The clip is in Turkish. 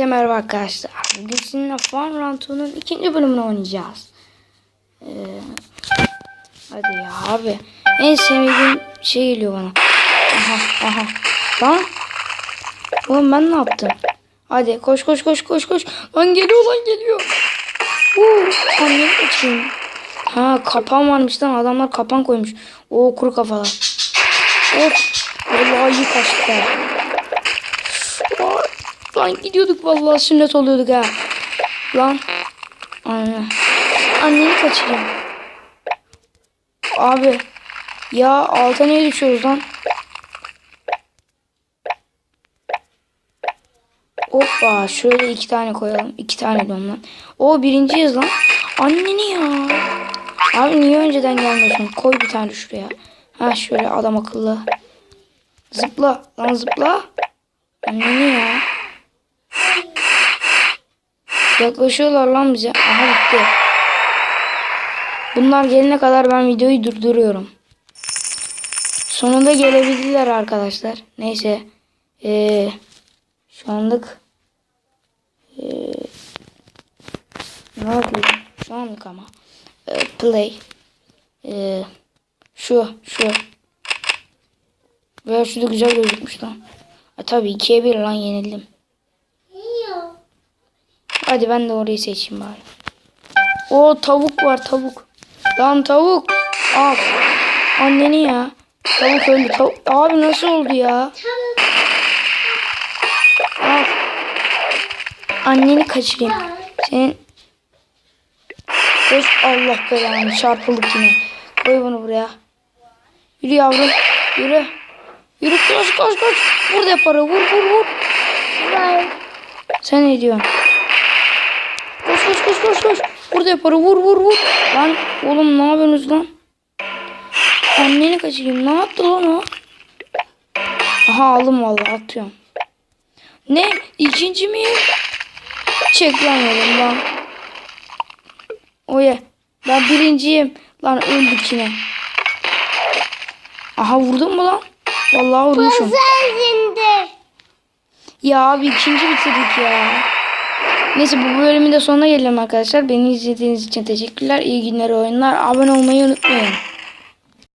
Herkese Merhaba arkadaşlar. Bugün sizinle Farm Ranto'nun ikinci bölümünü oynayacağız. Ee, hadi ya abi. En sevdiğim şey geliyor bana. Aha aha. Lan. Oğlum ben ne yaptım? Hadi koş koş koş koş koş. Lan geliyor lan geliyor. Uuu. Annemi kaçayım. Ha kapan varmış lan. Adamlar kapan koymuş. O kuru kafalar. Hop. Vallahi iyi kaçtık Lan gidiyorduk vallahi sünnet oluyorduk ha. Lan. Anne. Anneni kaçırayım. Abi. Ya alta niye düşüyoruz lan? Hoppa şöyle iki tane koyalım. iki tane de ondan. O birinciyiz lan. Anneni ya. Abi niye önceden gelmiyorsun? Koy bir tane şuraya. Ha şöyle adam akıllı. Zıpla lan zıpla. Anneni ya. Yaklaşıyorlar lan bize. Aha bitti. Bunlar gelene kadar ben videoyu durduruyorum. Sonunda gelebildiler arkadaşlar. Neyse. Ee, şu anlık ee, ne yapıyorum? Şu anlık ama. Ee, play. Ee, şu şu. Veya şu da güzel gözükmüş lan. Ha, tabii ikiye bir lan yenildim. Hadi ben de orayı seçeyim bari. O tavuk var tavuk. Lan tavuk. Al. Anneni ya. Tavuk öldü. Tavuk. Abi nasıl oldu ya? Al. Anneni kaçırayım. Senin Koş Allah belanı çarpıldık yine. Koy bunu buraya. Yürü yavrum. Yürü. Yürü koş koş koş. Vur para vur vur vur. Sen ne diyorsun? Koş koş koş koş. Burada yaparı vur vur vur. Lan oğlum ne yapıyorsunuz lan? Anneni kaçırayım. Ne yaptı lan o? Aha aldım vallahi atıyorum. Ne? İkinci mi? Çek lan yolum Oye. Ben birinciyim. Lan öldük yine. Aha vurdun mu lan? Vallahi vurmuşum. Ya abi ikinci bitirdik ya. Neyse bu bölümün de sonuna gelelim arkadaşlar. Beni izlediğiniz için teşekkürler. İyi günler oyunlar. Abone olmayı unutmayın.